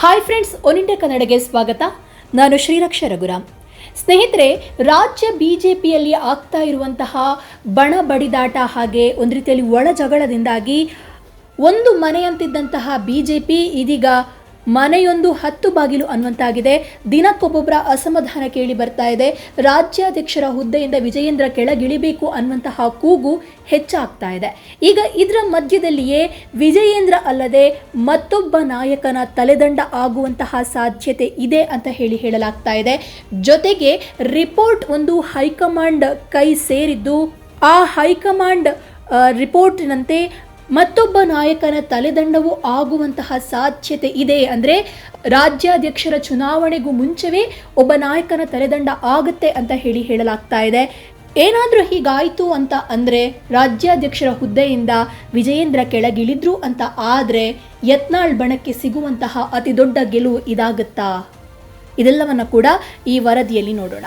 Hi friends one India ಕನ್ನಡಗೆ ಸ್ವಾಗತ ನಾನು ಶ್ರೀರಕ್ಷ ರಘುರಾಮ್ ಸ್ನೇಹಿತರೆ ರಾಜ್ಯ ಬಿ ಜೆ ಪಿಯಲ್ಲಿ ಆಗ್ತಾ ಇರುವಂತಹ ಬಣ ಬಡಿದಾಟ ಹಾಗೆ ಒಂದು ರೀತಿಯಲ್ಲಿ ಒಳ ಜಗಳದಿಂದಾಗಿ ಒಂದು ಮನೆಯಂತಿದ್ದಂತಹ ಬಿ ಜೆ ಪಿ ಇದೀಗ ಮನೆಯೊಂದು ಹತ್ತು ಬಾಗಿಲು ಅನ್ನುವಂತಾಗಿದೆ. ದಿನಕ್ಕೊಬ್ಬೊಬ್ಬರ ಅಸಮಾಧಾನ ಕೇಳಿ ಬರ್ತಾ ಇದೆ. ರಾಜ್ಯಾಧ್ಯಕ್ಷರ ಹುದ್ದೆಯಿಂದ ವಿಜಯೇಂದ್ರ ಕೆಳಗಿಳಿಬೇಕು ಅನ್ನುವಂತಹ ಕೂಗು ಹೆಚ್ಚಾಗ್ತಾ ಇದೆ. ಈಗ ಇದರ ಮಧ್ಯದಲ್ಲಿಯೇ ವಿಜಯೇಂದ್ರ ಅಲ್ಲದೆ ಮತ್ತೊಬ್ಬ ನಾಯಕನ ತಲೆದಂಡ ಆಗುವಂತಹ ಸಾಧ್ಯತೆ ಇದೆ ಅಂತ ಹೇಳಿ ಹೇಳಲಾಗ್ತಾ ಇದೆ. ಜೊತೆಗೆ ರಿಪೋರ್ಟ್ ಒಂದು ಹೈಕಮಾಂಡ್ ಕೈ ಸೇರಿದ್ದು, ಆ ಹೈಕಮಾಂಡ್ ರಿಪೋರ್ಟ್ನಂತೆ ಮತ್ತೊಬ್ಬ ನಾಯಕನ ತಲೆದಂಡವು ಆಗುವಂತಹ ಸಾಧ್ಯತೆ ಇದೆ ಅಂದರೆ ರಾಜ್ಯಾಧ್ಯಕ್ಷರ ಚುನಾವಣೆಗೂ ಮುಂಚೆವೇ ಒಬ್ಬ ನಾಯಕನ ತಲೆದಂಡ ಆಗುತ್ತೆ ಅಂತ ಹೇಳಿ ಹೇಳಲಾಗ್ತಾ ಇದೆ. ಏನಾದರೂ ಹೀಗಾಯಿತು ಅಂತ ಅಂದರೆ ರಾಜ್ಯಾಧ್ಯಕ್ಷರ ಹುದ್ದೆಯಿಂದ ವಿಜಯೇಂದ್ರ ಕೆಳಗಿಳಿದ್ರು ಅಂತ ಆದರೆ ಯತ್ನಾಳ್ ಬಣಕ್ಕೆ ಸಿಗುವಂತಹ ಅತಿ ದೊಡ್ಡ ಗೆಲುವು ಇದಾಗುತ್ತಾ? ಇದೆಲ್ಲವನ್ನು ಕೂಡ ಈ ವರದಿಯಲ್ಲಿ ನೋಡೋಣ.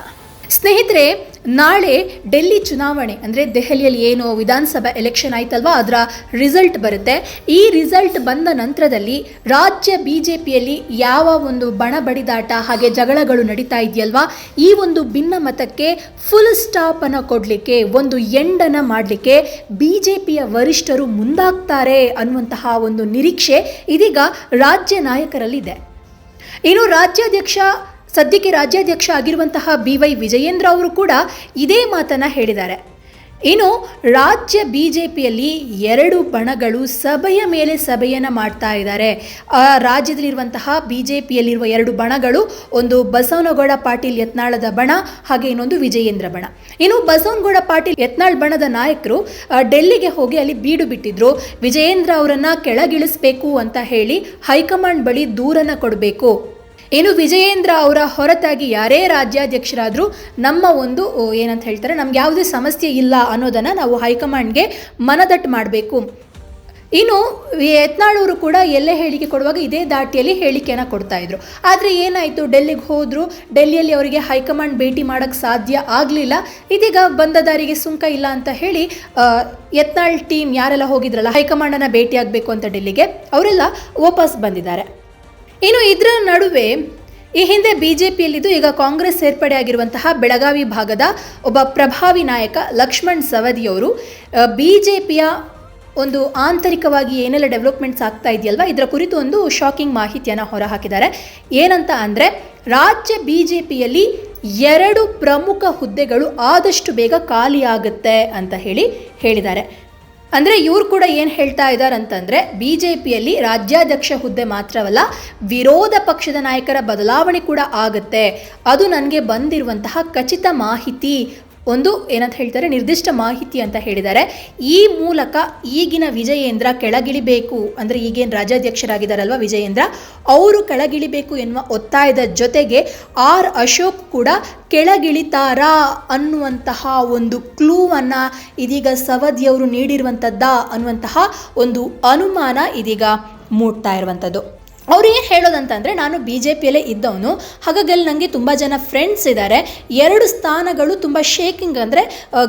ಸ್ನೇಹಿತರೆ, ನಾಳೆ ಡೆಲ್ಲಿ ಚುನಾವಣೆ, ಅಂದರೆ ದೆಹಲಿಯಲ್ಲಿ ಏನು ವಿಧಾನಸಭಾ ಎಲೆಕ್ಷನ್ ಆಯ್ತಲ್ವಾ, ಅದರ ರಿಸಲ್ಟ್ ಬರುತ್ತೆ. ಈ ರಿಸಲ್ಟ್ ಬಂದ ನಂತರದಲ್ಲಿ ರಾಜ್ಯ ಬಿ ಜೆ ಪಿಯಲ್ಲಿ ಯಾವ ಒಂದು ಬಣ ಬಡಿದಾಟ ಹಾಗೆ ಜಗಳಗಳು ನಡೀತಾ ಇದೆಯಲ್ವಾ, ಈ ಒಂದು ಭಿನ್ನಮತಕ್ಕೆ ಫುಲ್ ಸ್ಟಾಪನ್ನು ಕೊಡಲಿಕ್ಕೆ, ಒಂದು ಎಂಡನ್ನು ಮಾಡಲಿಕ್ಕೆ ಬಿ ಜೆ ಪಿಯ ವರಿಷ್ಠರು ಮುಂದಾಗ್ತಾರೆ ಅನ್ನುವಂತಹ ಒಂದು ನಿರೀಕ್ಷೆ ಇದೀಗ ರಾಜ್ಯ ನಾಯಕರಲ್ಲಿದೆ. ಇನ್ನು ರಾಜ್ಯಾಧ್ಯಕ್ಷ ಸದ್ಯಕ್ಕೆ ರಾಜ್ಯಾಧ್ಯಕ್ಷ ಆಗಿರುವಂತಹ ಬಿ ವೈ ವಿಜಯೇಂದ್ರ ಅವರು ಕೂಡ ಇದೇ ಮಾತನ್ನ ಹೇಳಿದ್ದಾರೆ. ಇನ್ನು ರಾಜ್ಯ ಬಿ ಜೆ ಪಿಯಲ್ಲಿ ಎರಡು ಬಣಗಳು ಸಭೆಯ ಮೇಲೆ ಸಭೆಯನ್ನು ಮಾಡ್ತಾ ಇದ್ದಾರೆ. ರಾಜ್ಯದಲ್ಲಿರುವಂತಹ ಬಿ ಜೆ ಪಿಯಲ್ಲಿರುವ ಎರಡು ಬಣಗಳು, ಒಂದು ಬಸವನಗೌಡ ಪಾಟೀಲ್ ಯತ್ನಾಳದ ಬಣ, ಹಾಗೆ ಇನ್ನೊಂದು ವಿಜಯೇಂದ್ರ ಬಣ. ಇನ್ನು ಬಸವನಗೌಡ ಪಾಟೀಲ್ ಯತ್ನಾಳ್ ಬಣದ ನಾಯಕರು ಡೆಲ್ಲಿಗೆ ಹೋಗಿ ಅಲ್ಲಿ ಬೀಡು ಬಿಟ್ಟಿದ್ರು. ವಿಜಯೇಂದ್ರ ಅವರನ್ನು ಕೆಳಗಿಳಿಸಬೇಕು ಅಂತ ಹೇಳಿ ಹೈಕಮಾಂಡ್ ಬಳಿ ದೂರನ್ನು ಕೊಡಬೇಕು. ಇನ್ನು ವಿಜಯೇಂದ್ರ ಅವರ ಹೊರತಾಗಿ ಯಾರೇ ರಾಜ್ಯಾಧ್ಯಕ್ಷರಾದರೂ ನಮ್ಮ ಒಂದು ಏನಂತ ಹೇಳ್ತಾರೆ, ನಮ್ಗೆ ಯಾವುದೇ ಸಮಸ್ಯೆ ಇಲ್ಲ ಅನ್ನೋದನ್ನು ನಾವು ಹೈಕಮಾಂಡ್ಗೆ ಮನದಟ್ಟು ಮಾಡಬೇಕು. ಇನ್ನು ಯತ್ನಾಳವರು ಕೂಡ ಎಲ್ಲೇ ಹೇಳಿಕೆ ಕೊಡುವಾಗ ಇದೇ ದಾಟಿಯಲ್ಲಿ ಹೇಳಿಕೆಯನ್ನು ಕೊಡ್ತಾ ಇದ್ರು. ಆದರೆ ಏನಾಯಿತು? ಡೆಲ್ಲಿಗೆ ಹೋದರು, ಡೆಲ್ಲಿಯಲ್ಲಿ ಅವರಿಗೆ ಹೈಕಮಾಂಡ್ ಭೇಟಿ ಮಾಡೋಕ್ಕೆ ಸಾಧ್ಯ ಆಗಲಿಲ್ಲ. ಇದೀಗ ಬಂದ ದಾರಿಗೆ ಸುಂಕ ಇಲ್ಲ ಅಂತ ಹೇಳಿ ಯತ್ನಾಳ್ ಟೀಮ್ ಯಾರೆಲ್ಲ ಹೋಗಿದ್ರಲ್ಲ, ಹೈಕಮಾಂಡನ್ನು ಭೇಟಿ ಆಗಬೇಕು ಅಂತ ಡೆಲ್ಲಿಗೆ, ಅವರೆಲ್ಲ ವಾಪಸ್ ಬಂದಿದ್ದಾರೆ. ಇನ್ನು ಇದರ ನಡುವೆ ಈ ಹಿಂದೆ ಬಿ ಜೆ ಪಿಯಲ್ಲಿದ್ದು ಈಗ ಕಾಂಗ್ರೆಸ್ ಸೇರ್ಪಡೆ ಆಗಿರುವಂತಹ ಬೆಳಗಾವಿ ಭಾಗದ ಒಬ್ಬ ಪ್ರಭಾವಿ ನಾಯಕ ಲಕ್ಷ್ಮಣ್ ಸವದಿಯವರು ಬಿ ಜೆ ಪಿಯ ಒಂದು ಆಂತರಿಕವಾಗಿ ಏನೆಲ್ಲ ಡೆವಲಪ್ಮೆಂಟ್ಸ್ ಆಗ್ತಾ ಇದೆಯಲ್ವ? ಇದರ ಕುರಿತು ಒಂದು ಶಾಕಿಂಗ್ ಮಾಹಿತಿಯನ್ನು ಹೊರಹಾಕಿದ್ದಾರೆ. ಏನಂತ ಅಂದರೆ, ರಾಜ್ಯ ಬಿ ಜೆ ಪಿಯಲ್ಲಿ ಎರಡು ಪ್ರಮುಖ ಹುದ್ದೆಗಳು ಆದಷ್ಟು ಬೇಗ ಖಾಲಿಯಾಗುತ್ತೆ ಅಂತ ಹೇಳಿ ಹೇಳಿದ್ದಾರೆ. ಅಂದರೆ ಇವ್ರು ಕೂಡ ಏನು ಹೇಳ್ತಾ ಇದ್ದಾರೆ ಅಂತಂದರೆ ಬಿ ಜೆ ಪಿಯಲ್ಲಿ ರಾಜ್ಯಾಧ್ಯಕ್ಷ ಹುದ್ದೆ ಮಾತ್ರವಲ್ಲ ವಿರೋಧ ಪಕ್ಷದ ನಾಯಕರ ಬದಲಾವಣೆ ಕೂಡ ಆಗುತ್ತೆ. ಅದು ನನಗೆ ಬಂದಿರುವಂತಹ ಖಚಿತ ಮಾಹಿತಿ. ಒಂದು ಏನಂತ ಹೇಳ್ತಾರೆ, ನಿರ್ದಿಷ್ಟ ಮಾಹಿತಿ ಅಂತ ಹೇಳಿದ್ದಾರೆ. ಈ ಮೂಲಕ ಈಗಿನ ವಿಜಯೇಂದ್ರ ಕೆಳಗಿಳಿಬೇಕು. ಅಂದರೆ ಈಗೇನು ರಾಜ್ಯಾಧ್ಯಕ್ಷರಾಗಿದ್ದಾರಲ್ವ ವಿಜಯೇಂದ್ರ? ಅವರು ಕೆಳಗಿಳಿಬೇಕು ಎನ್ನುವ ಒತ್ತಾಯದ ಜೊತೆಗೆ ಆರ್ ಅಶೋಕ್ ಕೂಡ ಕೆಳಗಿಳಿತಾರಾ ಅನ್ನುವಂತಹ ಒಂದು ಕ್ಲೂವನ್ನು ಇದೀಗ ಸವದಿಯವರು ನೀಡಿರುವಂಥದ್ದಾ ಅನ್ನುವಂತಹ ಒಂದು ಅನುಮಾನ ಇದೀಗ ಮೂಡ್ತಾ ಇರುವಂಥದ್ದು ಅವ್ರು ಏನು ಹೇಳೋದಂತಂದರೆ, ನಾನು ಬಿ ಜೆ ಪಿಯಲ್ಲೇ ಇದ್ದವನು. ಹಾಗಾಗಿ ಅಲ್ಲಿ ನನಗೆ ತುಂಬ ಜನ ಫ್ರೆಂಡ್ಸ್ ಇದ್ದಾರೆ ಎರಡು ಸ್ಥಾನಗಳು ತುಂಬ ಶೇಕಿಂಗ್ ಅಂದರೆ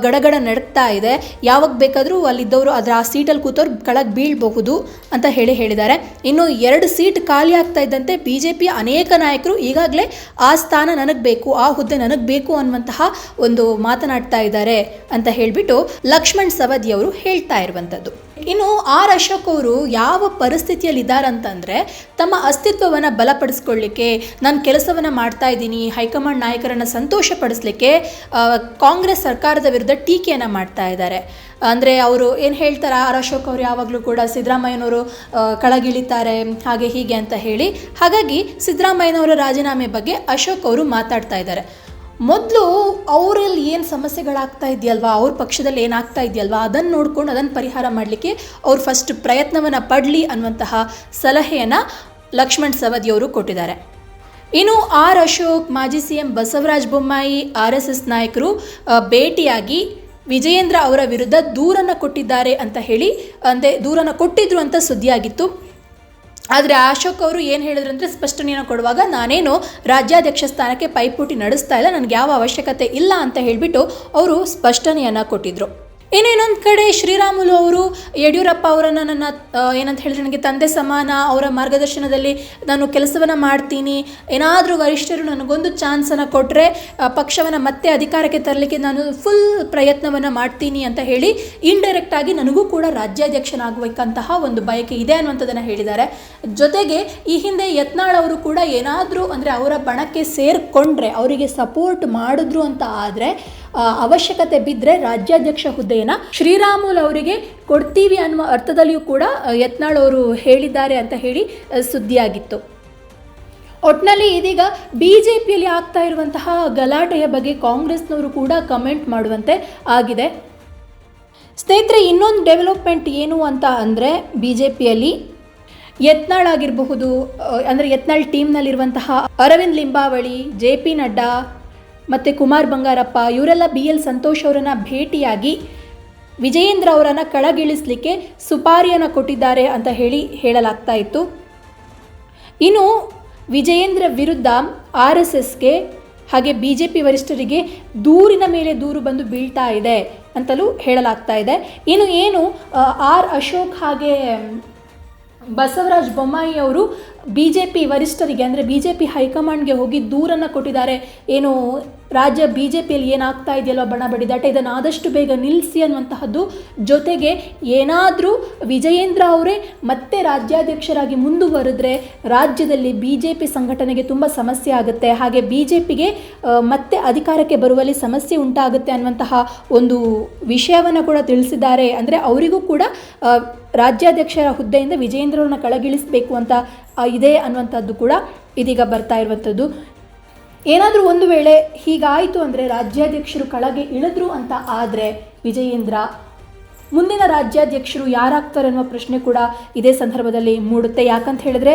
ಗಡಗಡ ನಡಕ್ತಾ ಇದೆ. ಯಾವಾಗ ಬೇಕಾದರೂ ಅಲ್ಲಿದ್ದವರು ಅದರ ಆ ಸೀಟಲ್ಲಿ ಕೂತವ್ರು ಕೆಳಗೆ ಬೀಳಬಹುದು ಅಂತ ಹೇಳಿ ಹೇಳಿದ್ದಾರೆ. ಇನ್ನು ಎರಡು ಸೀಟ್ ಖಾಲಿ ಆಗ್ತಾ ಇದ್ದಂತೆ ಬಿ ಜೆ ಪಿಯ ಅನೇಕ ನಾಯಕರು ಈಗಾಗಲೇ ಆ ಸ್ಥಾನ ನನಗೆ ಬೇಕು, ಆ ಹುದ್ದೆ ನನಗೆ ಬೇಕು ಅನ್ನುವಂತಹ ಒಂದು ಮಾತನಾಡ್ತಾ ಇದ್ದಾರೆ ಅಂತ ಹೇಳಿಬಿಟ್ಟು ಲಕ್ಷ್ಮಣ್ ಸವದಿಯವರು ಹೇಳ್ತಾ ಇರುವಂಥದ್ದು ಇನ್ನು ಆರ್ ಅಶೋಕ್ ಅವರು ಯಾವ ಪರಿಸ್ಥಿತಿಯಲ್ಲಿ ಇದ್ದಾರಂತಂದರೆ ತಮ್ಮ ಅಸ್ತಿತ್ವವನ್ನು ಬಲಪಡಿಸ್ಕೊಳ್ಳಿಕ್ಕೆ, ನಾನು ಕೆಲಸವನ್ನು ಮಾಡ್ತಾ ಇದ್ದೀನಿ, ಹೈಕಮಾಂಡ್ ನಾಯಕರನ್ನು ಸಂತೋಷಪಡಿಸ್ಲಿಕ್ಕೆ ಕಾಂಗ್ರೆಸ್ ಸರ್ಕಾರದ ವಿರುದ್ಧ ಟೀಕೆಯನ್ನು ಮಾಡ್ತಾ ಇದ್ದಾರೆ. ಅಂದರೆ ಅವರು ಏನು ಹೇಳ್ತಾರೆ, ಆರ್ ಅಶೋಕ್ ಅವರು ಯಾವಾಗಲೂ ಕೂಡ ಸಿದ್ದರಾಮಯ್ಯನವರು ಕಳಗಿಳಿತಾರೆ, ಹಾಗೆ ಹೀಗೆ ಅಂತ ಹೇಳಿ. ಹಾಗಾಗಿ ಸಿದ್ದರಾಮಯ್ಯನವರ ರಾಜೀನಾಮೆ ಬಗ್ಗೆ ಅಶೋಕ್ ಅವರು ಮಾತಾಡ್ತಾ ಇದ್ದಾರೆ. ಮೊದಲು ಅವರಲ್ಲಿ ಏನು ಸಮಸ್ಯೆಗಳಾಗ್ತಾ ಇದೆಯಲ್ವಾ? ಅವ್ರ ಪಕ್ಷದಲ್ಲಿ ಏನಾಗ್ತಾ ಇದೆಯಲ್ವಾ? ಅದನ್ನು ನೋಡ್ಕೊಂಡು ಅದನ್ನು ಪರಿಹಾರ ಮಾಡಲಿಕ್ಕೆ ಅವ್ರು ಫಸ್ಟ್ ಪ್ರಯತ್ನವನ್ನು ಪಡಲಿ ಅನ್ನುವಂತಹ ಸಲಹೆಯನ್ನು ಲಕ್ಷ್ಮಣ್ ಸವದಿಯವರು ಕೊಟ್ಟಿದ್ದಾರೆ. ಇನ್ನು ಆರ್ ಅಶೋಕ್, ಮಾಜಿ C M Basavaraj Bommai, R S S ನಾಯಕರು ಭೇಟಿಯಾಗಿ ವಿಜಯೇಂದ್ರ ಅವರ ವಿರುದ್ಧ ದೂರನ್ನು ಕೊಟ್ಟಿದ್ದಾರೆ ಅಂತ ಹೇಳಿ, ಅಂದರೆ ದೂರನ್ನು ಕೊಟ್ಟಿದ್ರು ಅಂತ ಸುದ್ದಿಯಾಗಿತ್ತು. ಆದರೆ ಅಶೋಕ್ ಅವರು ಏನು ಹೇಳಿದ್ರು ಅಂದರೆ ಸ್ಪಷ್ಟನೆಯನ್ನು ಕೊಡುವಾಗ, ನಾನೇನು ರಾಜ್ಯಾಧ್ಯಕ್ಷ ಸ್ಥಾನಕ್ಕೆ ಪೈಪೋಟಿ ನಡೆಸ್ತಾ ಇಲ್ಲ, ನನಗೆ ಯಾವ ಅವಶ್ಯಕತೆ ಇಲ್ಲ ಅಂತ ಹೇಳಿಬಿಟ್ಟು ಅವರು ಸ್ಪಷ್ಟನೆಯನ್ನು ಕೊಟ್ಟಿದ್ರು. ಇನ್ನು ಇನ್ನೊಂದು ಕಡೆ ಶ್ರೀರಾಮುಲು ಅವರು ಯಡಿಯೂರಪ್ಪ ಅವರನ್ನು ನನ್ನ ಏನಂತ ಹೇಳಿದ್ರೆ ನನಗೆ ತಂದೆ ಸಮಾನ, ಅವರ ಮಾರ್ಗದರ್ಶನದಲ್ಲಿ ನಾನು ಕೆಲಸವನ್ನು ಮಾಡ್ತೀನಿ. ಏನಾದರೂ ವರಿಷ್ಠರು ನನಗೊಂದು ಚಾನ್ಸನ್ನು ಕೊಟ್ಟರೆ ಪಕ್ಷವನ್ನು ಮತ್ತೆ ಅಧಿಕಾರಕ್ಕೆ ತರಲಿಕ್ಕೆ ನಾನು ಫುಲ್ ಪ್ರಯತ್ನವನ್ನು ಮಾಡ್ತೀನಿ ಅಂತ ಹೇಳಿ ಇಂಡೈರೆಕ್ಟ್ ಆಗಿ ನನಗೂ ಕೂಡ ರಾಜ್ಯಾಧ್ಯಕ್ಷನಾಗಬೇಕಂತಹ ಒಂದು ಬಯಕೆ ಇದೆ ಅನ್ನುವಂಥದ್ದನ್ನು ಹೇಳಿದ್ದಾರೆ. ಜೊತೆಗೆ ಈ ಹಿಂದೆ ಯತ್ನಾಳ್ ಅವರು ಕೂಡ ಏನಾದರೂ ಅಂದರೆ ಅವರ ಬಣಕ್ಕೆ ಸೇರಿಕೊಂಡ್ರೆ, ಅವರಿಗೆ ಸಪೋರ್ಟ್ ಮಾಡಿದ್ರು ಅಂತ ಆದರೆ ಅವಶ್ಯಕತೆ ಬಿದ್ದರೆ ರಾಜ್ಯಾಧ್ಯಕ್ಷ ಹುದ್ದೆಯನ್ನು ಶ್ರೀರಾಮುಲು ಅವರಿಗೆ ಕೊಡ್ತೀವಿ ಅನ್ನುವ ಅರ್ಥದಲ್ಲಿಯೂ ಕೂಡ ಯತ್ನಾಳ್ ಅವರು ಹೇಳಿದ್ದಾರೆ ಅಂತ ಹೇಳಿ ಸುದ್ದಿಯಾಗಿತ್ತು. ಒಟ್ಟಿನಲ್ಲಿ ಇದೀಗ ಬಿ ಜೆ ಪಿಯಲ್ಲಿ ಆಗ್ತಾ ಇರುವಂತಹ ಗಲಾಟೆಯ ಬಗ್ಗೆ ಕಾಂಗ್ರೆಸ್ನವರು ಕೂಡ ಕಮೆಂಟ್ ಮಾಡುವಂತೆ ಆಗಿದೆ. ಸ್ನೇಹಿತರೆ, ಇನ್ನೊಂದು ಡೆವಲಪ್ಮೆಂಟ್ ಏನು ಅಂತ ಅಂದರೆ ಬಿ ಜೆ ಪಿಯಲ್ಲಿ ಯತ್ನಾಳ್ ಆಗಿರಬಹುದು ಅಂದರೆ ಯತ್ನಾಳ್ ಟೀಮ್ನಲ್ಲಿರುವಂತಹ ಅರವಿಂದ್ ಲಿಂಬಾವಳಿ, ಜೆ ಪಿ ನಡ್ಡಾ ಮತ್ತು ಕುಮಾರ್ ಬಂಗಾರಪ್ಪ, ಇವರೆಲ್ಲ ಬಿ ಎಲ್ ಸಂತೋಷ್ ಅವರನ್ನು ಭೇಟಿಯಾಗಿ ವಿಜಯೇಂದ್ರ ಅವರನ್ನು ಕಳಗಿಳಿಸಲಿಕ್ಕೆ ಸುಪಾರಿಯನ್ನು ಕೊಟ್ಟಿದ್ದಾರೆ ಅಂತ ಹೇಳಿ ಹೇಳಲಾಗ್ತಾ ಇತ್ತು. ಇನ್ನು ವಿಜಯೇಂದ್ರ ವಿರುದ್ಧ ಆರ್ ಎಸ್ ಎಸ್ಗೆ ಹಾಗೆ ಬಿ ಜೆ ಪಿ ವರಿಷ್ಠರಿಗೆ ದೂರಿನ ಮೇಲೆ ದೂರು ಬಂದು ಬೀಳ್ತಾ ಇದೆ ಅಂತಲೂ ಹೇಳಲಾಗ್ತಾ ಇದೆ. ಇನ್ನು ಏನು ಆರ್ ಅಶೋಕ್ ಹಾಗೆ ಬಸವರಾಜ್ ಬೊಮ್ಮಾಯಿ ಅವರು ಬಿ ಜೆ ಪಿ ವರಿಷ್ಠರಿಗೆ, ಅಂದರೆ ಬಿ ಜೆ ಪಿ ಹೈಕಮಾಂಡ್ಗೆ ಹೋಗಿ ದೂರನ್ನು ಕೊಟ್ಟಿದ್ದಾರೆ. ಏನು, ರಾಜ್ಯ ಬಿ ಜೆ ಪಿಯಲ್ಲಿ ಏನಾಗ್ತಾ ಇದೆಯಲ್ಲೋ ಬಣ ಬಡಿದಾಟ? ಇದನ್ನು ಆದಷ್ಟು ಬೇಗ ನಿಲ್ಲಿಸಿ ಅನ್ನುವಂತಹದ್ದು ಜೊತೆಗೆ ಏನಾದರೂ ವಿಜಯೇಂದ್ರ ಅವರೇ ಮತ್ತೆ ರಾಜ್ಯಾಧ್ಯಕ್ಷರಾಗಿ ಮುಂದುವರೆದ್ರೆ ರಾಜ್ಯದಲ್ಲಿ ಬಿ ಜೆ ಪಿ ಸಂಘಟನೆಗೆ ತುಂಬ ಸಮಸ್ಯೆ ಆಗುತ್ತೆ. ಹಾಗೆ ಬಿ ಜೆ ಪಿಗೆ ಮತ್ತೆ ಅಧಿಕಾರಕ್ಕೆ ಬರುವಲ್ಲಿ ಸಮಸ್ಯೆ ಉಂಟಾಗುತ್ತೆ ಅನ್ನುವಂತಹ ಒಂದು ವಿಷಯವನ್ನು ಕೂಡ ತಿಳಿಸಿದ್ದಾರೆ. ಅಂದರೆ ಅವರಿಗೂ ಕೂಡ ರಾಜ್ಯಾಧ್ಯಕ್ಷರ ಹುದ್ದೆಯಿಂದ ವಿಜಯೇಂದ್ರವ್ರನ್ನ ಕಳಗಿಳಿಸಬೇಕು ಅಂತ ಇದೆ ಅನ್ನುವಂಥದ್ದು ಕೂಡ ಇದೀಗ ಬರ್ತಾ ಇರುವಂಥದ್ದು. ಏನಾದರೂ ಒಂದು ವೇಳೆ ಹೀಗಾಯಿತು ಅಂದರೆ ರಾಜ್ಯಾಧ್ಯಕ್ಷರು ಕೆಳಗೆ ಇಳಿದ್ರು ಅಂತ ಆದರೆ ವಿಜಯೇಂದ್ರ, ಮುಂದಿನ ರಾಜ್ಯಾಧ್ಯಕ್ಷರು ಯಾರಾಗ್ತಾರೆ ಅನ್ನುವ ಪ್ರಶ್ನೆ ಕೂಡ ಇದೇ ಸಂದರ್ಭದಲ್ಲಿ ಮೂಡುತ್ತೆ. ಯಾಕಂತ ಹೇಳಿದ್ರೆ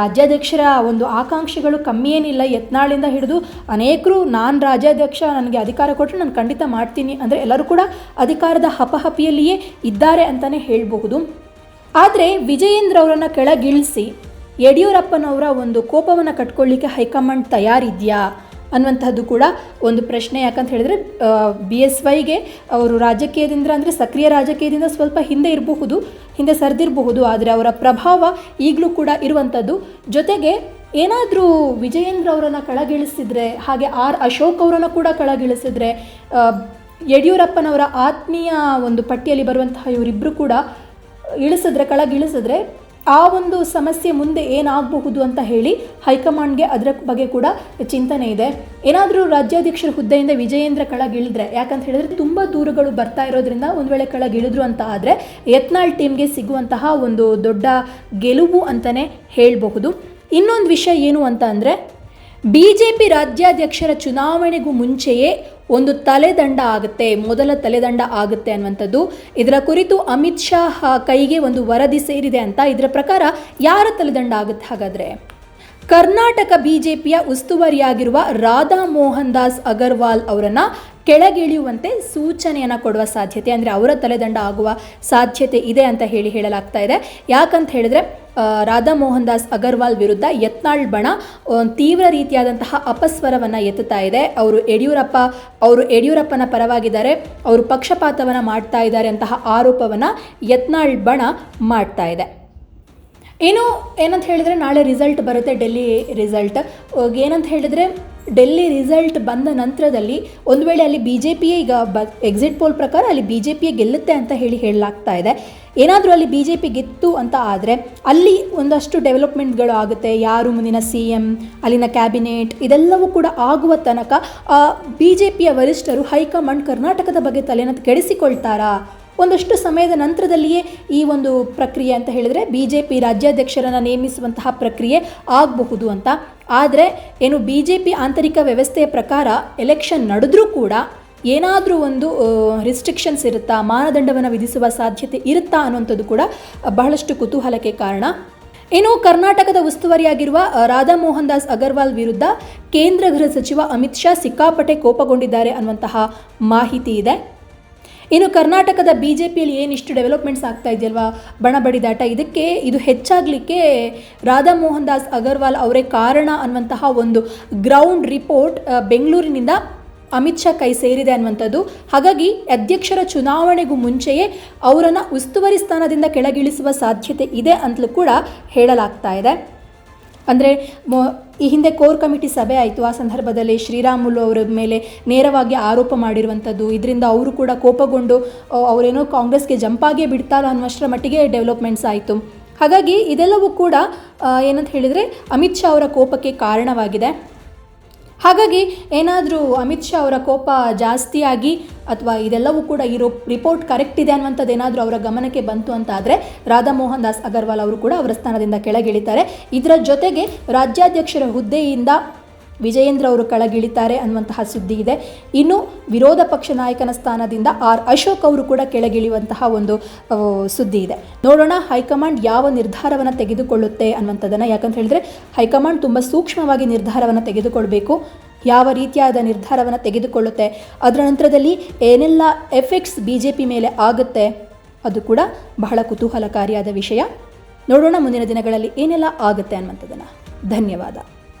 ರಾಜ್ಯಾಧ್ಯಕ್ಷರ ಒಂದು ಆಕಾಂಕ್ಷೆಗಳು ಕಮ್ಮಿ ಏನಿಲ್ಲ ಯತ್ನಾಳಿಂದ ಹಿಡಿದು ಅನೇಕರು ನಾನು ರಾಜ್ಯಾಧ್ಯಕ್ಷ, ನನಗೆ ಅಧಿಕಾರ ಕೊಟ್ಟರೆ ನಾನು ಖಂಡಿತ ಮಾಡ್ತೀನಿ ಅಂದರೆ ಎಲ್ಲರೂ ಕೂಡ ಅಧಿಕಾರದ ಹಪಹಪಿಯಲ್ಲಿಯೇ ಇದ್ದಾರೆ ಅಂತಲೇ ಹೇಳಬಹುದು. ಆದರೆ ವಿಜಯೇಂದ್ರ ಅವರನ್ನು ಕೆಳಗಿಳಿಸಿ ಯಡಿಯೂರಪ್ಪನವರ ಒಂದು ಕೋಪವನ್ನು ಕಟ್ಕೊಳ್ಳಿಕ್ಕೆ ಹೈಕಮಾಂಡ್ ತಯಾರಿದೆಯಾ? ಅನ್ನುವಂಥದ್ದು ಕೂಡ ಒಂದು ಪ್ರಶ್ನೆ. ಯಾಕಂತ ಹೇಳಿದ್ರೆ ಬಿ ಎಸ್ ವೈಗೆ ಅವರು ರಾಜಕೀಯದಿಂದ ಅಂದರೆ ಸಕ್ರಿಯ ರಾಜಕೀಯದಿಂದ ಸ್ವಲ್ಪ ಹಿಂದೆ ಇರಬಹುದು, ಹಿಂದೆ ಸರಿದಿರಬಹುದು, ಆದರೆ ಅವರ ಪ್ರಭಾವ ಈಗಲೂ ಕೂಡ ಇರುವಂಥದ್ದು ಜೊತೆಗೆ ಏನಾದರೂ ವಿಜಯೇಂದ್ರ ಅವರನ್ನು ಕೆಳಗಿಳಿಸಿದ್ರೆ, ಹಾಗೆ ಆರ್ ಅಶೋಕ್ ಅವರನ್ನು ಕೂಡ ಕಳಗಿಳಿಸಿದ್ರೆ ಯಡಿಯೂರಪ್ಪನವರ ಆತ್ಮೀಯ ಒಂದು ಪಟ್ಟಿಯಲ್ಲಿ ಬರುವಂತಹ ಇವರಿಬ್ಬರು ಕೂಡ ಇಳಿಸಿದ್ರೆ, ಕೆಳಗಿಳಿಸಿದ್ರೆ ಆ ಒಂದು ಸಮಸ್ಯೆ ಮುಂದೆ ಏನಾಗಬಹುದು ಅಂತ ಹೇಳಿ ಹೈಕಮಾಂಡ್ಗೆ ಅದರ ಬಗ್ಗೆ ಕೂಡ ಚಿಂತನೆ ಇದೆ. ಏನಾದರೂ ರಾಜ್ಯಾಧ್ಯಕ್ಷರ ಹುದ್ದೆಯಿಂದ ವಿಜಯೇಂದ್ರ ಕೆಳಗಿಳಿದ್ರೆ ಯಾಕಂತ ಹೇಳಿದ್ರೆ ತುಂಬ ದೂರುಗಳು ಬರ್ತಾ ಇರೋದ್ರಿಂದ ಒಂದು ವೇಳೆ ಕೆಳಗಿಳಿದ್ರು ಅಂತ ಆದರೆ ಯತ್ನಾಳ್ ಟೀಮ್ಗೆ ಸಿಗುವಂತಹ ಒಂದು ದೊಡ್ಡ ಗೆಲುವು ಅಂತಲೇ ಹೇಳಬಹುದು. ಇನ್ನೊಂದು ವಿಷಯ ಏನು ಅಂತ ಅಂದರೆ ಬಿ ಜೆ ಪಿ ರಾಜ್ಯಾಧ್ಯಕ್ಷರ ಚುನಾವಣೆಗೂ ಮುಂಚೆಯೇ ಒಂದು ತಲೆದಂಡ ಆಗುತ್ತೆ, ಮೊದಲ ತಲೆದಂಡ ಆಗುತ್ತೆ ಅನ್ನುವಂಥದ್ದು. ಇದರ ಕುರಿತು ಅಮಿತ್ ಶಾ ಕೈಗೆ ಒಂದು ವರದಿ ಸೇರಿದೆ ಅಂತ ಇದರ ಪ್ರಕಾರ ಯಾರ ತಲೆದಂಡ ಆಗುತ್ತೆ ಹಾಗಾದರೆ? ಕರ್ನಾಟಕ ಬಿಜೆಪಿಯ ಉಸ್ತುವಾರಿಯಾಗಿರುವ ರಾಧಾ ಮೋಹನ್ ದಾಸ್ ಅಗರ್ವಾಲ್ ಅವರನ್ನ ಕೆಳಗಿಳಿಯುವಂತೆ ಸೂಚನೆಯನ್ನು ಕೊಡುವ ಸಾಧ್ಯತೆ, ಅಂದರೆ ಅವರ ತಲೆದಂಡ ಆಗುವ ಸಾಧ್ಯತೆ ಇದೆ ಅಂತ ಹೇಳಿ ಹೇಳಲಾಗ್ತಾ ಇದೆ. ಯಾಕಂತ ಹೇಳಿದ್ರೆ ರಾಧಾ ಮೋಹನ್ ದಾಸ್ ಅಗರ್ವಾಲ್ ವಿರುದ್ಧ ಯತ್ನಾಳ್ ಬಣ ತೀವ್ರ ರೀತಿಯಾದಂತಹ ಅಪಸ್ವರವನ್ನು ಎತ್ತುತ್ತಾ ಇದೆ. ಅವರು ಯಡಿಯೂರಪ್ಪ, ಅವರು ಯಡಿಯೂರಪ್ಪನ ಪರವಾಗಿದ್ದಾರೆ. ಅವರು ಪಕ್ಷಪಾತವನ್ನು ಮಾಡ್ತಾ ಇದ್ದಾರೆ ಅಂತಹ ಆರೋಪವನ್ನು ಯತ್ನಾಳ್ ಬಣ ಮಾಡ್ತಾ ಇದೆ. ಏನು ಏನಂತ ಹೇಳಿದರೆ ನಾಳೆ ರಿಸಲ್ಟ್ ಬರುತ್ತೆ ಡೆಲ್ಲಿ ರಿಸಲ್ಟ್ ಏನಂತ ಹೇಳಿದರೆ ಡೆಲ್ಲಿ ರಿಸಲ್ಟ್ ಬಂದ ನಂತರದಲ್ಲಿ ಒಂದು ವೇಳೆ ಅಲ್ಲಿ ಬಿ ಜೆ ಪಿಯೇ ಈಗ ಬ ಎಕ್ಸಿಟ್ ಪೋಲ್ ಪ್ರಕಾರ ಅಲ್ಲಿ ಬಿ ಜೆ ಪಿಯೇ ಗೆಲ್ಲುತ್ತೆ ಅಂತ ಹೇಳಿ ಹೇಳಲಾಗ್ತಾ ಇದೆ. ಏನಾದರೂ ಅಲ್ಲಿ ಬಿ ಜೆ ಪಿ ಗೆತ್ತು ಅಂತ ಆದರೆ ಅಲ್ಲಿ ಒಂದಷ್ಟು ಡೆವಲಪ್ಮೆಂಟ್ಗಳು ಆಗುತ್ತೆ. ಯಾರು ಮುಂದಿನ ಸಿ ಎಂ ಅಲ್ಲಿನ ಕ್ಯಾಬಿನೆಟ್ ಇದೆಲ್ಲವೂ ಕೂಡ ಆಗುವ ತನಕ ಬಿ ಜೆ ಪಿಯ ವರಿಷ್ಠರು ಹೈಕಮಾಂಡ್ ಕರ್ನಾಟಕದ ಬಗ್ಗೆ ತಲೆನ ಕೆಡಿಸಿಕೊಳ್ತಾರಾ? ಒಂದಷ್ಟು ಸಮಯದ ನಂತರದಲ್ಲಿಯೇ ಈ ಒಂದು ಪ್ರಕ್ರಿಯೆ ಅಂತ ಹೇಳಿದರೆ ಬಿ ಜೆ ಪಿ ರಾಜ್ಯಾಧ್ಯಕ್ಷರನ್ನು ನೇಮಿಸುವಂತಹ ಪ್ರಕ್ರಿಯೆ ಆಗಬಹುದು ಅಂತ. ಆದರೆ ಏನು ಬಿ ಜೆ ಪಿ ಆಂತರಿಕ ವ್ಯವಸ್ಥೆಯ ಪ್ರಕಾರ ಎಲೆಕ್ಷನ್ ನಡೆದ್ರೂ ಕೂಡ ಏನಾದರೂ ಒಂದು ರಿಸ್ಟ್ರಿಕ್ಷನ್ಸ್ ಇರುತ್ತಾ ಮಾನದಂಡವನ್ನು ವಿಧಿಸುವ ಸಾಧ್ಯತೆ ಇರುತ್ತಾ ಅನ್ನುವಂಥದ್ದು ಕೂಡ ಬಹಳಷ್ಟು ಕುತೂಹಲಕ್ಕೆ ಕಾರಣ. ಇನ್ನು ಕರ್ನಾಟಕದ ಉಸ್ತುವಾರಿಯಾಗಿರುವ ಅ, ರಾಧಾ ಮೋಹನ್ ದಾಸ್ ಅಗರ್ವಾಲ್ ವಿರುದ್ಧ ಕೇಂದ್ರ ಗೃಹ ಸಚಿವ ಅಮಿತ್ ಶಾ ಸಿಕ್ಕಾಪಟ್ಟೆ ಕೋಪಗೊಂಡಿದ್ದಾರೆ ಅನ್ನುವಂತಹ ಮಾಹಿತಿ ಇದೆ. ಇನ್ನು ಕರ್ನಾಟಕದ ಬಿ ಜೆ ಪಿಯಲ್ಲಿ ಏನಿಷ್ಟು ಡೆವಲಪ್ಮೆಂಟ್ಸ್ ಆಗ್ತಾ ಇದೆಯಲ್ವಾ? ಬಣ ಬಡಿದಾಟ. ಇದಕ್ಕೆ ಇದು ಹೆಚ್ಚಾಗಲಿಕ್ಕೆ ರಾಧಾ ಮೋಹನ್ ದಾಸ್ ಅಗರ್ವಾಲ್ ಅವರೇ ಕಾರಣ ಅನ್ನುವಂತಹ ಒಂದು ಗ್ರೌಂಡ್ ರಿಪೋರ್ಟ್ ಬೆಂಗಳೂರಿನಿಂದ ಅಮಿತ್ ಶಾ ಕೈ ಸೇರಿದೆ ಅನ್ನುವಂಥದ್ದು. ಹಾಗಾಗಿ ಅಧ್ಯಕ್ಷರ ಚುನಾವಣೆಗೂ ಮುಂಚೆಯೇ ಅವರನ್ನು ಉಸ್ತುವಾರಿ ಸ್ಥಾನದಿಂದ ಕೆಳಗಿಳಿಸುವ ಸಾಧ್ಯತೆ ಇದೆ ಅಂತಲೂ ಕೂಡ ಹೇಳಲಾಗ್ತಾ ಇದೆ. ಅಂದರೆ ಈ ಹಿಂದೆ ಕೋರ್ ಕಮಿಟಿ ಸಭೆ ಆಯಿತು. ಆ ಸಂದರ್ಭದಲ್ಲಿ ಶ್ರೀರಾಮುಲು ಅವರ ಮೇಲೆ ನೇರವಾಗಿ ಆರೋಪ ಮಾಡಿರುವಂಥದ್ದು. ಇದರಿಂದ ಅವರು ಕೂಡ ಕೋಪಗೊಂಡು ಅವರೇನೋ ಕಾಂಗ್ರೆಸ್ಗೆ ಜಂಪಾಗೇ ಬಿಡ್ತಾರ ಅನ್ನುವಷ್ಟರ ಮಟ್ಟಿಗೆ ಡೆವಲಪ್ಮೆಂಟ್ಸ್ ಆಯಿತು. ಹಾಗಾಗಿ ಇದೆಲ್ಲವೂ ಕೂಡ ಏನಂತ ಹೇಳಿದರೆ ಅಮಿತ್ ಶಾ ಅವರ ಕೋಪಕ್ಕೆ ಕಾರಣವಾಗಿದೆ. ಹಾಗಾಗಿ ಏನಾದರೂ ಅಮಿತ್ ಶಾ ಅವರ ಕೋಪ ಜಾಸ್ತಿಯಾಗಿ ಅಥವಾ ಇದೆಲ್ಲವೂ ಕೂಡ ಇರೋ ರಿಪೋರ್ಟ್ ಕರೆಕ್ಟ್ ಇದೆ ಅನ್ನುವಂಥದ್ದು ಏನಾದರೂ ಅವರ ಗಮನಕ್ಕೆ ಬಂತು ಅಂತ ಆದರೆ ರಾಧಾ ಮೋಹನ್ ದಾಸ್ ಅಗರ್ವಾಲ್ ಅವರು ಕೂಡ ಅವರ ಸ್ಥಾನದಿಂದ ಕೆಳಗಿಳಿತಾರೆ. ಇದರ ಜೊತೆಗೆ ರಾಜ್ಯಾಧ್ಯಕ್ಷರ ಹುದ್ದೆಯಿಂದ ವಿಜಯೇಂದ್ರ ಅವರು ಕೆಳಗಿಳಿತಾರೆ ಅನ್ನುವಂತಹ ಸುದ್ದಿ ಇದೆ. ಇನ್ನು ವಿರೋಧ ಪಕ್ಷ ನಾಯಕನ ಸ್ಥಾನದಿಂದ ಆರ್ ಅಶೋಕ್ ಅವರು ಕೂಡ ಕೆಳಗಿಳಿಯುವಂತಹ ಒಂದು ಸುದ್ದಿ ಇದೆ. ನೋಡೋಣ ಹೈಕಮಾಂಡ್ ಯಾವ ನಿರ್ಧಾರವನ್ನು ತೆಗೆದುಕೊಳ್ಳುತ್ತೆ ಅನ್ನುವಂಥದ್ದನ್ನು. ಯಾಕಂತ ಹೇಳಿದ್ರೆ ಹೈಕಮಾಂಡ್ ತುಂಬ ಸೂಕ್ಷ್ಮವಾಗಿ ನಿರ್ಧಾರವನ್ನು ತೆಗೆದುಕೊಳ್ಬೇಕು. ಯಾವ ರೀತಿಯಾದ ನಿರ್ಧಾರವನ್ನು ತೆಗೆದುಕೊಳ್ಳುತ್ತೆ. ಅದರ ನಂತರದಲ್ಲಿ ಏನೆಲ್ಲ ಎಫೆಕ್ಟ್ಸ್ ಬಿ ಜೆ ಪಿ ಮೇಲೆ ಆಗುತ್ತೆ, ಅದು ಕೂಡ ಬಹಳ ಕುತೂಹಲಕಾರಿಯಾದ ವಿಷಯ. ನೋಡೋಣ ಮುಂದಿನ ದಿನಗಳಲ್ಲಿ ಏನೆಲ್ಲ ಆಗುತ್ತೆ ಅನ್ನುವಂಥದ್ದನ್ನು. ಧನ್ಯವಾದ.